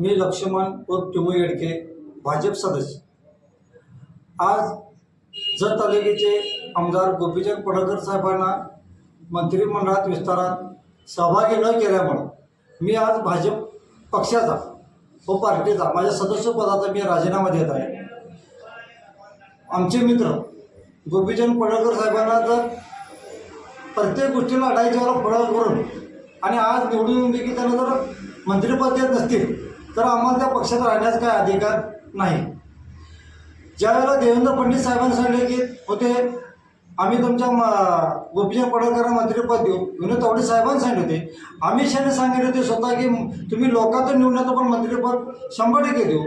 मी लक्ष्मण उर्फ टिमू येडके भाजप सदस्य. आज जत तालुक्याचे आमदार गोपीचंद पडळकर साहेबांना मंत्रिमंडळात विस्तारात सहभागी न केल्यामुळं मी आज भाजप पक्षाचा व पार्टीचा माझ्या सदस्य पदाचा मी राजीनामा देत आहे. आमचे मित्र गोपीचंद पडळकर साहेबांना जर प्रत्येक गोष्टीला लढायच्या फळ फळं करून आणि आज निवडून की देखील त्यांना जर मंत्रिपद देत नसतील तर आम्हाला त्या पक्षात राहण्याचा काय अधिकार नाही. ज्यावेळेला देवेंद्र फडणवीस साहेबांनी सांगले की होते आम्ही तुमच्या म- गोपीचंद पडळकरांना मंत्रिपद देऊ. विनोद तावडे साहेबांनी सांगितले होते. अमित शहाने सांगितले होते स्वतः की तुम्ही लोकांचं निवडण्याचं पण मंत्रिपद शंभर टक्के देऊ.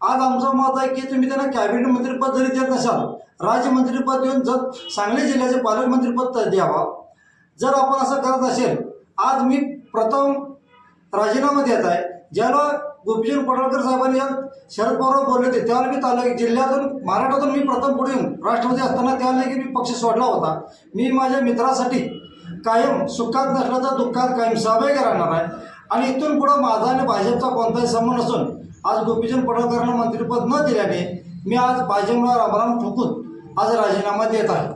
आज आमचं मत आहे की तुम्ही त्यांना कॅबिनेट मंत्रिपद जरी देत नसाल राज्यमंत्रीपद देऊन जर सांगली जिल्ह्याचे पालकमंत्रीपद तर द्यावा. जर आपण असं करत असेल आज मी प्रथम राजीनामा देत आहे ज्याला गोपीचंद पडळकर साहेबांनी या शरद पवार बोलले होते. त्यावेळी मी तालुक्या जिल्ह्यातून महाराष्ट्रातून मी प्रथम पुढे येऊन राष्ट्रपती असताना त्यावेळी मी पक्ष सोडला होता. मी माझ्या मित्रासाठी कायम सुखात नसल्याचा दुःखात कायम सहभागी राहणार आहे. आणि इथून पुढं माझा आणि भाजपचा कोणताही संबंध नसून आज गोपीचंद पडळकरांना मंत्रिपद न दिल्याने मी आज भाजपला रामराम ठोकून आज राजीनामा देत आहे.